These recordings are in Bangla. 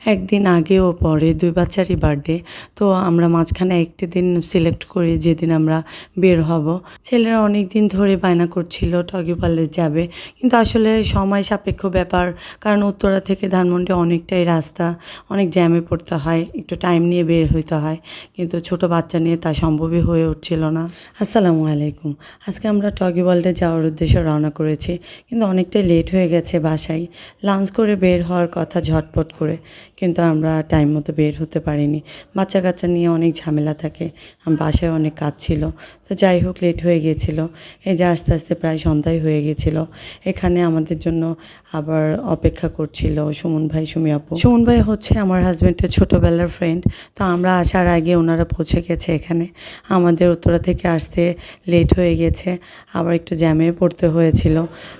একদিন আগে ও পরে দুই বাচ্চারই বার্থডে তো আমরা মাঝখানে একটি দিন সিলেক্ট করি যেদিন আমরা বের হব। ছেলেরা অনেক দিন ধরে বায়না করছিল, টগি পার্লে যাবে, কিন্তু আসলে সময় সাপেক্ষ ব্যাপার, কারণ উত্তরা থেকে ধানমন্ডি অনেকটাই রাস্তা, অনেক জ্যামে পড়তে হয়, একটু টাইম নিয়ে বের হইতে হয়, কিন্তু ছোট বাচ্চা নিয়ে তা সম্ভবই হয়ে উঠছিল না। আসসালামু আলাইকুম। আজকে আমরা টগি ওয়ার্ল্ডে যাওয়ার উদ্দেশ্যে রওনা করেছি, কিন্তু অনেকটাই লেট হয়ে গেছে বাসায়। লাঞ্চ করে বের হওয়ার কথা ঝটপট করে কিন্তু আমরা টাইম মতো বের হতে পারিনি। বাচ্চা কাচ্চা নিয়ে অনেক ঝামেলা থাকে। বাসায় অনেক কাজ ছিল। তো যাই হোক লেট হয়ে গিয়েছিল এই যে আস্তে আস্তে প্রায় সন্ধ্যায় হয়ে গেছিল। এখানে আমাদের জন্য আবার অপেক্ষা করছিল সুমন ভাই, সুমি আপু। সুমন ভাই হচ্ছে আমার হাজব্যান্ডের ছোটোবেলার ফ্রেন্ড তো আমরা আসার আগে ওনারা পৌঁছে গেছে এখানে। আমাদের উত্তরা থেকে আসতে লেট হয়ে গেছে। আবার একটু জ্যামে পড়তে হয়েছিল।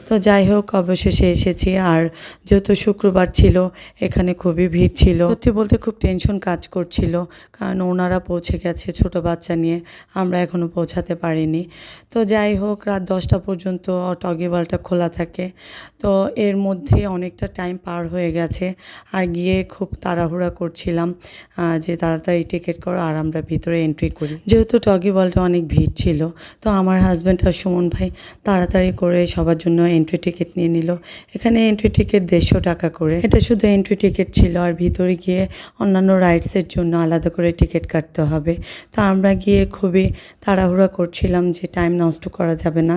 তো যাই হোক, অবশেষে এসেছি। আর যেহেতু শুক্রবার ছিল, এখানে খুবই ভিড় ছিল সত্যি বলতে খুব টেনশন কাজ করছিল, কারণ ওনারা পৌঁছে গেছে ছোট বাচ্চা নিয়ে, আমরা এখনও পৌঁছাতে পারিনি। তো যাই হোক, রাত দশটা পর্যন্ত টগিবালটা খোলা থাকে। তো এর মধ্যে অনেকটা টাইম পার হয়ে গেছে, আর গিয়ে খুব তাড়াহুড়া করছিলাম যে তাড়াতাড়ি টিকিট করো, আর আমরা ভিতরে এন্ট্রি করি। যেহেতু টগি বলটা অনেক ভিড় ছিল, তো আমার হাজব্যান্ড আর সুমন ভাই তাড়াতাড়ি করে সবার জন্য এন্ট্রি টিকিট নিয়ে নিল। এখানে এন্ট্রি টিকিট দেড়শো টাকা করে। এটা শুধু এন্ট্রি টিকিট ছিল, আর ভিতরে গিয়ে অন্যান্য রাইডসের জন্য আলাদা করে টিকিট কাটতে হবে। তো আমরা গিয়ে খুবই তাড়াহুড়া করছিলাম যে টাইম নষ্ট করা যাবে না।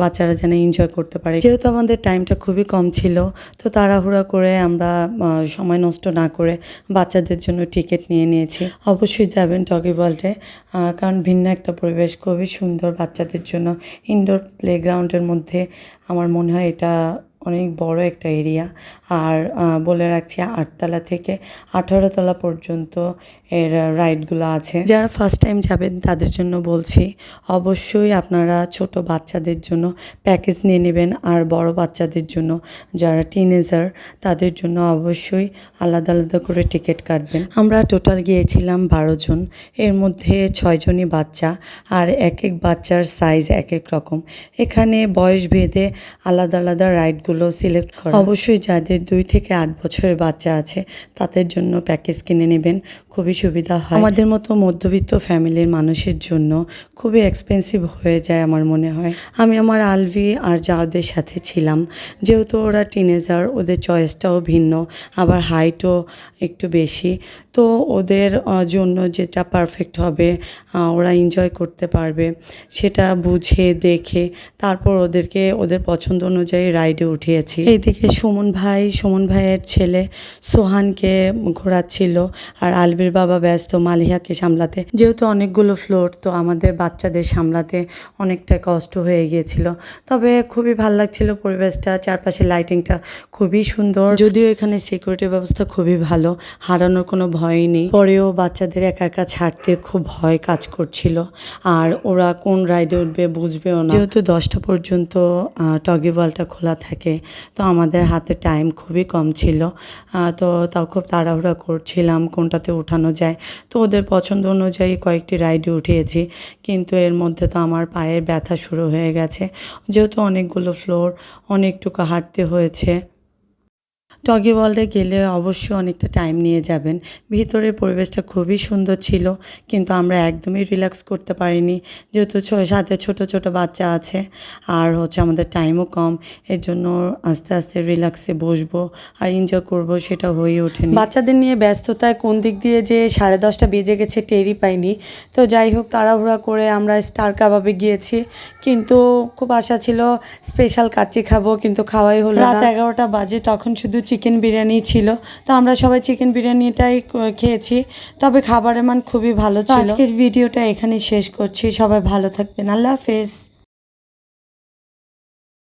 বাচ্চারা যেন এনজয় করতে পারে। যেহেতু আমাদের টাইমটা খুবই কম ছিল, তো তাড়াহুড়া করে আমরা সময় নষ্ট না করে বাচ্চাদের জন্য টিকিট নিয়ে নিয়েছি। অবশ্যই যাবেন টগি ওয়ার্ল্ডে কারণ ভিন্ন একটা পরিবেশ, খুবই সুন্দর বাচ্চাদের জন্য। ইনডোর প্লেগ্রাউন্ডের মধ্যে আমার মনে হয় এটা অনেক বড় একটা এরিয়া। আর বলে রাখছি আটতলা থেকে আঠারো তলা পর্যন্ত এর রাইডগুলো আছে। যারা ফার্স্ট টাইম যাবেন তাদের জন্য বলছি, অবশ্যই আপনারা ছোট বাচ্চাদের জন্য প্যাকেজ নিয়ে নেবেন আর বড় বাচ্চাদের জন্য যারা টিনেজার তাদের জন্য অবশ্যই আলাদা আলাদা করে টিকিট কাটবেন। আমরা টোটাল গিয়েছিলাম বারো জন, এর মধ্যে ছয়জনই বাচ্চা আর এক এক বাচ্চার সাইজ এক এক রকম। এখানে বয়স ভেদে আলাদা আলাদা রাইডগুলো সিলেক্ট করা। অবশ্যই যাদের দুই থেকে আট বছরের বাচ্চা আছে তাদের জন্য প্যাকেজ কিনে নেবেন খুবই সুবিধা হয়। আমাদের মতো মধ্যবিত্ত ফ্যামিলির মানুষের জন্য খুবই এক্সপেন্সিভ হয়ে যায় আমার মনে হয়। আমি আমার আলভি আর যাওদের সাথে ছিলাম যেহেতু ওরা টিনেজার ওদের চয়েসটাও ভিন্ন আবার হাইটও একটু বেশি তো ওদের জন্য যেটা পারফেক্ট হবে ওরা এনজয় করতে পারবে সেটা বুঝে দেখে তারপর ওদেরকে ওদের পছন্দ অনুযায়ী রাইডে উঠিয়েছি এইদিকে সুমন ভাই, সুমন ভাইয়ের ছেলে সোহানকে ঘোরাচ্ছিল আর আলবির বাবা ব্যস্ত মালিহাকে সামলাতে। যেহেতু অনেকগুলো ফ্লোর তো আমাদের বাচ্চাদের সামলাতে অনেকটা কষ্ট হয়ে গিয়েছিল। তবে খুবই ভালো লাগছিল পরিবেশটা চারপাশে লাইটিংটা খুবই সুন্দর। যদিও এখানে সিকিউরিটি ব্যবস্থা খুবই ভালো, হারানোর কোনো ভয়ই নেই। পরেও বাচ্চাদের একা একা ছাড়তে খুব ভয় কাজ করছিল। আর ওরা কোন রাইডে উঠবে বুঝবেও না। যেহেতু দশটা পর্যন্ত টগি বলটা খোলা থাকে তো আমাদের হাতে টাইম খুবই কম ছিল। তো তাও খুব তাড়াহুড়া করছিলাম কোনটাতে উঠানো যায়। তো ওদের পছন্দ অনুযায়ী কয়েকটি রাইডে উঠিয়েছি। কিন্তু এর মধ্যে তো আমার পায়ের ব্যথা শুরু হয়ে গেছে। যেহেতু অনেকগুলো ফ্লোর অনেকটুকু হাঁটতে হয়েছে। টগি ওয়ার্ল্ডে গেলে অবশ্যই অনেকটা টাইম নিয়ে যাবেন। ভিতরে পরিবেশটা খুবই সুন্দর ছিল, কিন্তু আমরা একদমই রিল্যাক্স করতে পারিনি। যেহেতু সাথে ছোট ছোট বাচ্চা আছে, আর হচ্ছে আমাদের টাইমও কম, এর জন্য আস্তে আস্তে রিল্যাক্সে বসবো আর এনজয় করব সেটা হয়ে ওঠেনি। বাচ্চাদের নিয়ে ব্যস্ততায় কোন দিক দিয়ে যে সাড়ে দশটা বেজে গেছে টেরই পাইনি। তো যাই হোক, তাড়াহুড়া করে আমরা স্টার কাবাবে গিয়েছি, কিন্তু খুব আশা ছিল স্পেশাল কাচ্চি খাব, কিন্তু খাওয়াই হলো রাত এগারোটা বাজে, তখন শুধু চিকেন বিরিয়ানি ছিল। তো আমরা সবাই চিকেন বিরিয়ানিটাই খেয়েছি। তবে খাবারের মান খুবই ভালো ছিল। আজকের ভিডিওটা এখানেই শেষ করছি। সবাই ভালো থাকবেন। আল্লাহ হাফেজ।